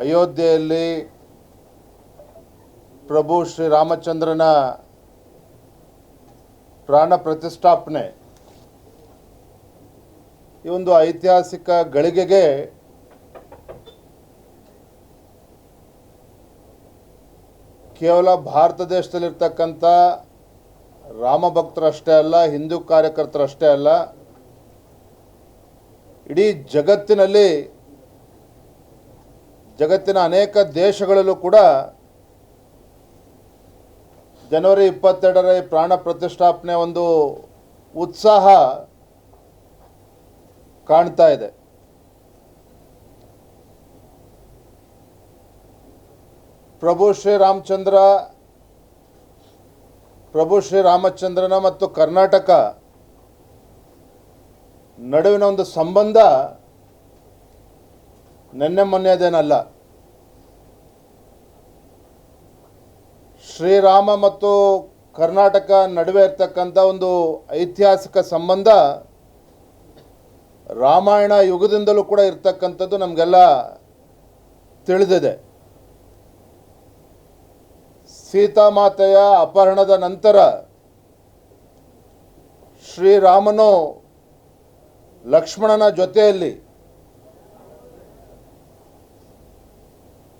ಅಯೋಧ್ಯೆಯಲ್ಲಿ ಪ್ರಭು ಶ್ರೀರಾಮಚಂದ್ರನ ಪ್ರಾಣ ಪ್ರತಿಷ್ಠಾಪನೆ. ಈ ಒಂದು ಐತಿಹಾಸಿಕ ಗಳಿಗೆಗೆ ಕೇವಲ ಭಾರತ ದೇಶದಲ್ಲಿರ್ತಕ್ಕಂಥ ರಾಮ ಭಕ್ತರಷ್ಟೇ ಅಲ್ಲ, ಹಿಂದೂ ಕಾರ್ಯಕರ್ತರಷ್ಟೇ ಅಲ್ಲ, ಇಡೀ ಜಗತ್ತಿನಲ್ಲಿ ಜಗತ್ತಿನ ಅನೇಕ ದೇಶಗಳಲ್ಲೂ ಕೂಡ ಜನವರಿ ಇಪ್ಪತ್ತೆರಡರ ಪ್ರಾಣ ಪ್ರತಿಷ್ಠಾಪನೆ ಒಂದು ಉತ್ಸಾಹ ಕಾಣ್ತಾ ಇದೆ. ಪ್ರಭು ಶ್ರೀರಾಮಚಂದ್ರ ಪ್ರಭು ಶ್ರೀರಾಮಚಂದ್ರನ ಮತ್ತು ಕರ್ನಾಟಕ ನಡುವಿನ ಒಂದು ಸಂಬಂಧ ನೆನ್ನೆ ಮೊನ್ನೆದೇನಲ್ಲ ಶ್ರೀರಾಮ ಮತ್ತು ಕರ್ನಾಟಕ ನಡುವೆ ಇರ್ತಕ್ಕಂಥ ಒಂದು ಐತಿಹಾಸಿಕ ಸಂಬಂಧ ರಾಮಾಯಣ ಯುಗದಿಂದಲೂ ಕೂಡ ಇರ್ತಕ್ಕಂಥದ್ದು ನಮಗೆಲ್ಲ ತಿಳಿದಿದೆ. ಸೀತಾಮಾತೆಯ ಅಪಹರಣದ ನಂತರ ಶ್ರೀರಾಮನು ಲಕ್ಷ್ಮಣನ ಜೊತೆಯಲ್ಲಿ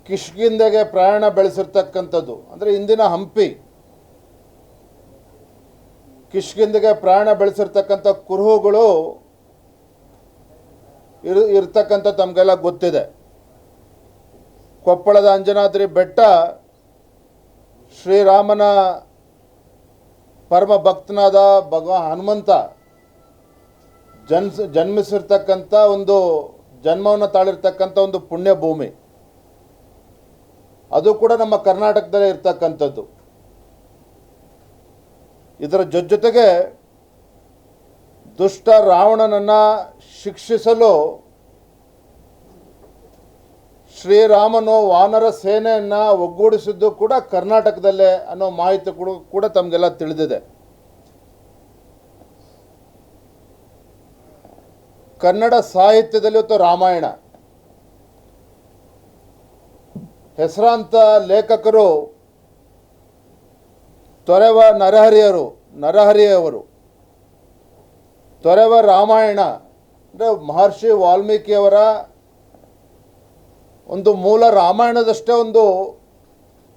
ಕಿಷ್ಕಿಂದೆಗೆ ಪ್ರಯಾಣ ಬೆಳೆಸಿರ್ತಕ್ಕಂಥದ್ದು, ಅಂದರೆ ಇಂದಿನ ಹಂಪಿ. ಕಿಷ್ಕಿಂದೆಗೆ ಪ್ರಯಾಣ ಬೆಳೆಸಿರ್ತಕ್ಕಂಥ ಕುರುಹುಗಳು ಇರ್ ಇರ್ತಕ್ಕಂಥ ತಮಗೆಲ್ಲ ಗೊತ್ತಿದೆ. ಕೊಪ್ಪಳದ ಅಂಜನಾದ್ರಿ ಬೆಟ್ಟ ಶ್ರೀರಾಮನ ಪರಮ ಭಕ್ತನಾದ ಭಗವಾನ್ ಹನುಮಂತ ಜನ್ಸ್, ಜನ್ಮಿಸಿರ್ತಕ್ಕಂಥ ಒಂದು ಜನ್ಮವನ್ನು ತಾಳಿರ್ತಕ್ಕಂಥ ಒಂದು ಪುಣ್ಯ ಭೂಮಿ ಅದು ಕೂಡ ನಮ್ಮ ಕರ್ನಾಟಕದಲ್ಲೇ ಇರ್ತಕ್ಕಂಥದ್ದು. ಇದರ ಜೊತೆಗೆ ದುಷ್ಟ ರಾವಣನನ್ನು ಶಿಕ್ಷಿಸಲು ಶ್ರೀರಾಮನು ವಾನರ ಸೇನೆಯನ್ನು ಒಗ್ಗೂಡಿಸಿದ್ದು ಕೂಡ ಕರ್ನಾಟಕದಲ್ಲೇ ಅನ್ನೋ ಮಾಹಿತಿ ಕೂಡ ಕೂಡ ತಮಗೆಲ್ಲ ತಿಳಿದಿದೆ. ಕನ್ನಡ ಸಾಹಿತ್ಯದಲ್ಲಿ ಇವತ್ತು ರಾಮಾಯಣ. ಹೆಸರಾಂತ ಲೇಖಕರು ತೊರೆವ ನರಹರಿಯರು, ನರಹರಿಯವರು. ತೊರೆವ ರಾಮಾಯಣ, ಅಂದರೆ ಮಹರ್ಷಿ ವಾಲ್ಮೀಕಿಯವರ ಒಂದು ಮೂಲ ರಾಮಾಯಣದಷ್ಟೇ ಒಂದು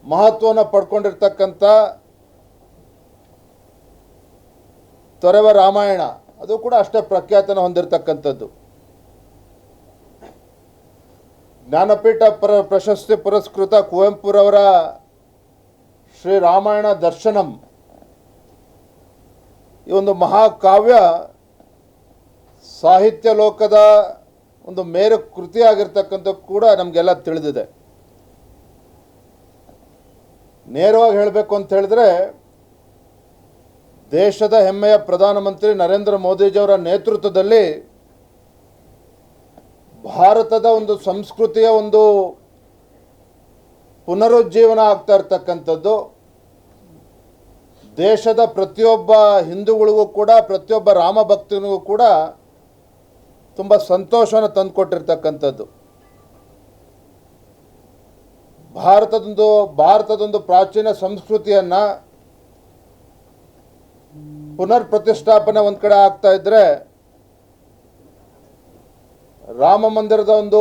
ಮಹತ್ವವನ್ನು ಪಡ್ಕೊಂಡಿರ್ತಕ್ಕಂಥ ತೊರೆವ ರಾಮಾಯಣ. ಅದು ಕೂಡ ಅಷ್ಟೇ ಪ್ರಖ್ಯಾತನ ಹೊಂದಿರತಕ್ಕಂಥದ್ದು. ಜ್ಞಾನಪೀಠ ಪ್ರ, ಪ್ರಶಸ್ತಿ ಪುರಸ್ಕೃತ ಕುವೆಂಪುರವರ ಶ್ರೀ ರಾಮಾಯಣ ದರ್ಶನಂ. ಈ ಒಂದು ಮಹಾಕಾವ್ಯ ಸಾಹಿತ್ಯ ಲೋಕದ ಒಂದು ಮೇರು ಕೃತಿಯಾಗಿರ್ತಕ್ಕಂಥ ಕೂಡ ನಮಗೆಲ್ಲ ತಿಳಿದಿದೆ. ನೇರವಾಗಿ ಹೇಳಬೇಕು ಅಂತ ಹೇಳಿದ್ರೆ, ದೇಶದ ಹೆಮ್ಮೆಯ ಪ್ರಧಾನಮಂತ್ರಿ ನರೇಂದ್ರ ಮೋದಿಜಿಯವರ ನೇತೃತ್ವದಲ್ಲಿ ಭಾರತದ ಒಂದು ಸಂಸ್ಕೃತಿಯ ಒಂದು ಪುನರುಜ್ಜೀವನ ಆಗ್ತಾ ಇರ್ತಕ್ಕಂಥದ್ದು. ದೇಶದ ಪ್ರತಿಯೊಬ್ಬ ಹಿಂದೂಗಳಿಗೂ ಕೂಡ, ಪ್ರತಿಯೊಬ್ಬ ರಾಮ ಭಕ್ತನಿಗೂ ಕೂಡ ತುಂಬ ಸಂತೋಷವನ್ನು ತಂದುಕೊಟ್ಟಿರ್ತಕ್ಕಂಥದ್ದು. ಭಾರತದೊಂದು ಭಾರತದೊಂದು ಪ್ರಾಚೀನ ಸಂಸ್ಕೃತಿಯನ್ನು ಪುನರ್ ಪ್ರತಿಷ್ಠಾಪನೆ ಒಂದು ಕಡೆ ಆಗ್ತಾ ಇದ್ದರೆ ರಾಮ ಮಂದಿರದ ಒಂದು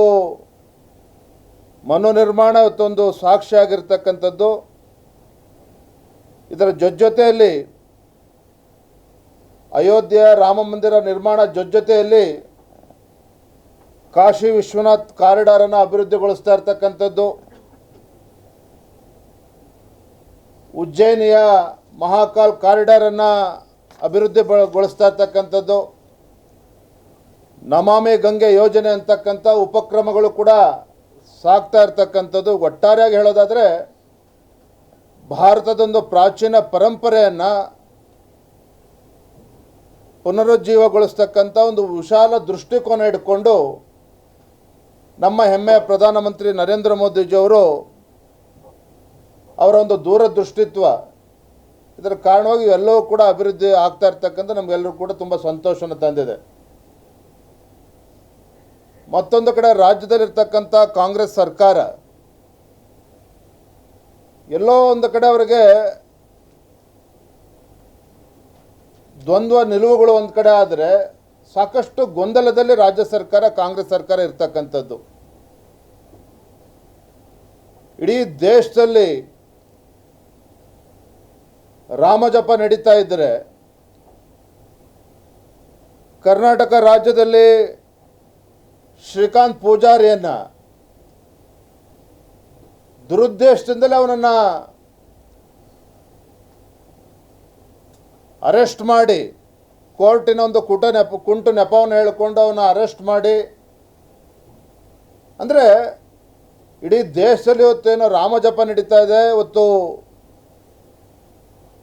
ಮನೋನಿರ್ಮಾಣ ಇವತ್ತೊಂದು ಸಾಕ್ಷಿಯಾಗಿರ್ತಕ್ಕಂಥದ್ದು ಇದರ ಜೊತೆಯಲ್ಲಿ ಅಯೋಧ್ಯೆಯ ರಾಮ ಮಂದಿರ ನಿರ್ಮಾಣ ಜೊತೆಯಲ್ಲಿ ಕಾಶಿ ವಿಶ್ವನಾಥ್ ಕಾರಿಡಾರನ್ನು ಅಭಿವೃದ್ಧಿಗೊಳಿಸ್ತಾ ಇರ್ತಕ್ಕಂಥದ್ದು. ಉಜ್ಜಯಿನಿಯ ಮಹಾಕಾಲ್ ಕಾರಿಡಾರನ್ನು ಅಭಿವೃದ್ಧಿಗೊಳಿಸ್ತಾ ಇರ್ತಕ್ಕಂಥದ್ದು. ನಮಾಮಿ ಗಂಗೆ ಯೋಜನೆ ಅಂತಕ್ಕಂಥ ಉಪಕ್ರಮಗಳು ಕೂಡ ಸಾಕ್ತಾ ಇರ್ತಕ್ಕಂಥದ್ದು. ಒಟ್ಟಾರೆಯಾಗಿ ಹೇಳೋದಾದರೆ, ಭಾರತದೊಂದು ಪ್ರಾಚೀನ ಪರಂಪರೆಯನ್ನು ಪುನರುಜ್ಜೀವಗೊಳಿಸ್ತಕ್ಕಂಥ ಒಂದು ವಿಶಾಲ ದೃಷ್ಟಿಕೋನ ಇಟ್ಕೊಂಡು ನಮ್ಮ ಹೆಮ್ಮೆಯ ಪ್ರಧಾನಮಂತ್ರಿ ನರೇಂದ್ರ ಮೋದಿಜಿಯವರು ಅವರ ಒಂದು ದೂರದೃಷ್ಟಿತ್ವ, ಇದರ ಕಾರಣವಾಗಿ ಎಲ್ಲವೂ ಕೂಡ ಅಭಿವೃದ್ಧಿ ಆಗ್ತಾ ಇರ್ತಕ್ಕಂಥ ನಮಗೆಲ್ಲರೂ ಕೂಡ ತುಂಬ ಸಂತೋಷವನ್ನು ತಂದಿದೆ. ಮತ್ತೊಂದು ಕಡೆ ರಾಜ್ಯದಲ್ಲಿರ್ತಕ್ಕಂಥ ಕಾಂಗ್ರೆಸ್ ಸರ್ಕಾರ. ಎಲ್ಲೋ ಒಂದು ಕಡೆ ಅವರಿಗೆ ದ್ವಂದ್ವ, ನಿಲುವುಗಳು ಒಂದು ಕಡೆ ಆದರೆ ಸಾಕಷ್ಟು ಗೊಂದಲದಲ್ಲಿ ರಾಜ್ಯ ಸರ್ಕಾರ, ಕಾಂಗ್ರೆಸ್ ಸರ್ಕಾರ ಇರ್ತಕ್ಕಂಥದ್ದು. ಇಡೀ ದೇಶದಲ್ಲಿ ರಾಮಜಪ ನಡೀತಾ ಇದ್ದರೆ ಕರ್ನಾಟಕ ರಾಜ್ಯದಲ್ಲಿ ಶ್ರೀಕಾಂತ್ ಪೂಜಾರಿಯನ್ನ ದುರುದ್ದೇಶದಿಂದಲೇ ಅವನನ್ನ ಅರೆಸ್ಟ್ ಮಾಡಿ, ಕೋರ್ಟಿನ ಒಂದು ಕುಟ ನೆಪ, ಕುಂಟು ನೆಪವನ್ನು ಹೇಳಿಕೊಂಡು ಅವನ ಅರೆಸ್ಟ್ ಮಾಡಿ. ಅಂದರೆ ಇಡೀ ದೇಶದಲ್ಲಿ ಇವತ್ತೇನು ರಾಮಜಪ ನಡೀತಾ ಇದೆ, ಇವತ್ತು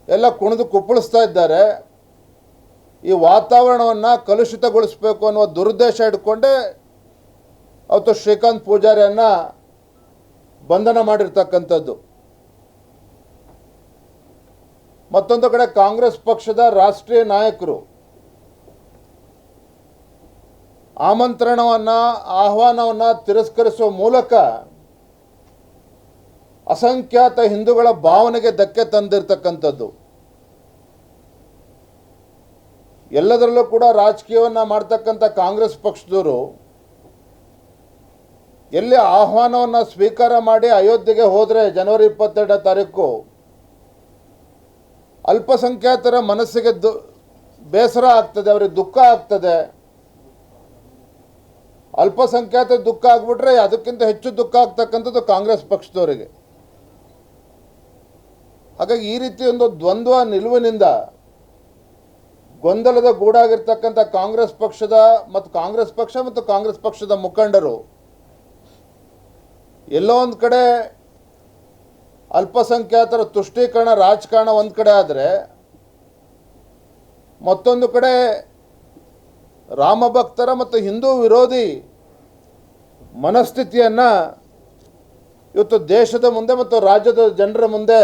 ಎಲ್ಲ ಕುಣಿದು ಕುಪ್ಪಳಿಸ್ತಾ ಇದ್ದಾರೆ. ಈ ವಾತಾವರಣವನ್ನು ಕಲುಷಿತಗೊಳಿಸಬೇಕು ಅನ್ನುವ ದುರುದ್ದೇಶ ಇಟ್ಕೊಂಡೇ ಅವತ್ತು ಶ್ರೀಕಾಂತ್ ಪೂಜಾರಿಯನ್ನು ಬಂಧನ ಮಾಡಿರ್ತಕ್ಕಂಥದ್ದು. ಮತ್ತೊಂದು ಕಡೆ ಕಾಂಗ್ರೆಸ್ ಪಕ್ಷದ ರಾಷ್ಟ್ರೀಯ ನಾಯಕರು ಆಮಂತ್ರಣವನ್ನು, ಆಹ್ವಾನವನ್ನು ತಿರಸ್ಕರಿಸುವ ಮೂಲಕ ಅಸಂಖ್ಯಾತ ಹಿಂದೂಗಳ ಭಾವನೆಗೆ ಧಕ್ಕೆ ತಂದಿರತಕ್ಕಂಥದ್ದು. ಎಲ್ಲದರಲ್ಲೂ ಕೂಡ ರಾಜಕೀಯವನ್ನು ಮಾಡ್ತಕ್ಕಂಥ ಕಾಂಗ್ರೆಸ್ ಪಕ್ಷದವರು ಎಲ್ಲಿ ಆಹ್ವಾನವನ್ನು ಸ್ವೀಕಾರ ಮಾಡಿ ಅಯೋಧ್ಯೆಗೆ ಹೋದರೆ ಜನವರಿ ಇಪ್ಪತ್ತೆರಡನೇ ತಾರೀಕು, ಅಲ್ಪಸಂಖ್ಯಾತರ ಮನಸ್ಸಿಗೆ ದು, ಬೇಸರ ಆಗ್ತದೆ, ಅವರಿಗೆ ದುಃಖ ಆಗ್ತದೆ. ಅಲ್ಪಸಂಖ್ಯಾತ ದುಃಖ ಆಗ್ಬಿಟ್ರೆ ಅದಕ್ಕಿಂತ ಹೆಚ್ಚು ದುಃಖ ಆಗ್ತಕ್ಕಂಥದ್ದು ಕಾಂಗ್ರೆಸ್ ಪಕ್ಷದವರಿಗೆ. ಹಾಗಾಗಿ ಈ ರೀತಿ ಒಂದು ದ್ವಂದ್ವ ನಿಲುವಿನಿಂದ ಗೊಂದಲದ ಗೂಡಾಗಿರ್ತಕ್ಕಂಥ ಕಾಂಗ್ರೆಸ್ ಪಕ್ಷದ ಮತ್ತು ಕಾಂಗ್ರೆಸ್ ಪಕ್ಷ ಮತ್ತು ಕಾಂಗ್ರೆಸ್ ಪಕ್ಷದ ಮುಖಂಡರು ಎಲ್ಲೋ ಒಂದು ಕಡೆ ಅಲ್ಪಸಂಖ್ಯಾತರ ತುಷ್ಟೀಕರಣ ರಾಜಕಾರಣ ಒಂದು ಕಡೆ ಆದರೆ ಮತ್ತೊಂದು ಕಡೆ ರಾಮಭಕ್ತರ ಮತ್ತು ಹಿಂದೂ ವಿರೋಧಿ ಮನಸ್ಥಿತಿಯನ್ನು ಇವತ್ತು ದೇಶದ ಮುಂದೆ ಮತ್ತು ರಾಜ್ಯದ ಜನರ ಮುಂದೆ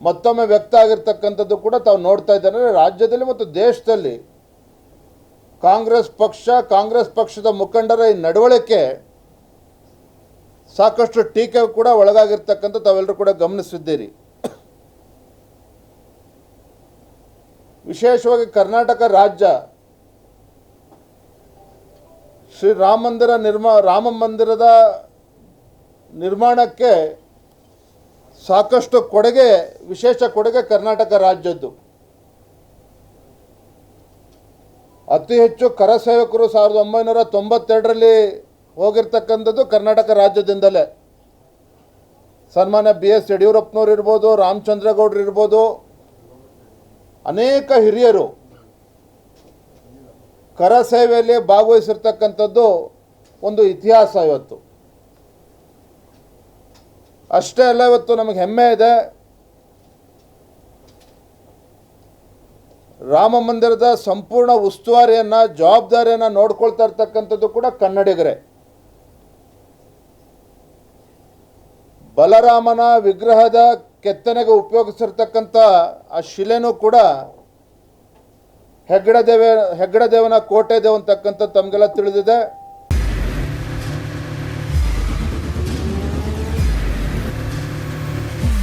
ಮತ್ತೊಮ್ಮೆ ವ್ಯಕ್ತ ಆಗಿರ್ತಕ್ಕಂಥದ್ದು ಕೂಡ ತಾವು ನೋಡ್ತಾ ಇದ್ದಾರೆ. ರಾಜ್ಯದಲ್ಲಿ ಮತ್ತು ದೇಶದಲ್ಲಿ ಕಾಂಗ್ರೆಸ್ ಪಕ್ಷ, ಕಾಂಗ್ರೆಸ್ ಪಕ್ಷದ ಮುಖಂಡರ ಈ ನಡವಳಿಕೆ ಸಾಕಷ್ಟು ಟೀಕೆ ಕೂಡ ಒಳಗಾಗಿರ್ತಕ್ಕಂಥ ತಾವೆಲ್ಲರೂ ಕೂಡ ಗಮನಿಸಿದ್ದೀರಿ. ವಿಶೇಷವಾಗಿ ಕರ್ನಾಟಕ ರಾಜ್ಯ ಶ್ರೀ ರಾಮ ಮಂದಿರ ನಿರ್ಮಾ, ರಾಮ ಮಂದಿರದ ನಿರ್ಮಾಣಕ್ಕೆ ಸಾಕಷ್ಟು ಕೊಡುಗೆ, ವಿಶೇಷ ಕೊಡುಗೆ ಕರ್ನಾಟಕ ರಾಜ್ಯದ್ದು. ಅತಿ ಹೆಚ್ಚು ಕರಸೇವಕರು ಸಾವಿರದ ಒಂಬೈನೂರ ತೊಂಬತ್ತೆರಡರಲ್ಲಿ ಹೋಗಿರ್ತಕ್ಕಂಥದ್ದು ಕರ್ನಾಟಕ ರಾಜ್ಯದಿಂದಲೇ. ಸನ್ಮಾನ್ಯ ಬಿ ಎಸ್ ಯಡಿಯೂರಪ್ಪನವ್ರು ಇರ್ಬೋದು, ರಾಮಚಂದ್ರೇಗೌಡರು ಇರ್ಬೋದು, ಅನೇಕ ಹಿರಿಯರು ಕರ ಸೇವೆಯಲ್ಲಿ ಭಾಗವಹಿಸಿರ್ತಕ್ಕಂಥದ್ದು ಒಂದು ಇತಿಹಾಸ ಇವತ್ತು. ಅಷ್ಟೇ ಅಲ್ಲ ಇವತ್ತು ನಮಗೆ ಹೆಮ್ಮೆ ಇದೆ. ರಾಮ ಮಂದಿರದ ಸಂಪೂರ್ಣ ಉಸ್ತುವಾರಿಯನ್ನು, ಜವಾಬ್ದಾರಿಯನ್ನು ನೋಡ್ಕೊಳ್ತಾ ಇರ್ತಕ್ಕಂಥದ್ದು ಕೂಡ ಕನ್ನಡಿಗರೇ. ಬಲರಾಮನ ವಿಗ್ರಹದ ಕೆತ್ತನೆಗೆ ಉಪಯೋಗಿಸಿರ್ತಕ್ಕಂಥ ಆ ಶಿಲೆನೂ ಕೂಡ ಹೆಗ್ಗಡ ದೇವ ಹೆಗ್ಗಡ ದೇವನ ಕೋಟೆ ದೇವ ಅಂತಕ್ಕಂಥದ್ದು ತಮಗೆಲ್ಲ ತಿಳಿದಿದೆ.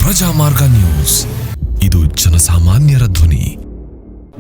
ಪ್ರಜಾಮಾರ್ಗ ನ್ಯೂಸ್. ಇದು ಜನಸಾಮಾನ್ಯರ ಧ್ವನಿ.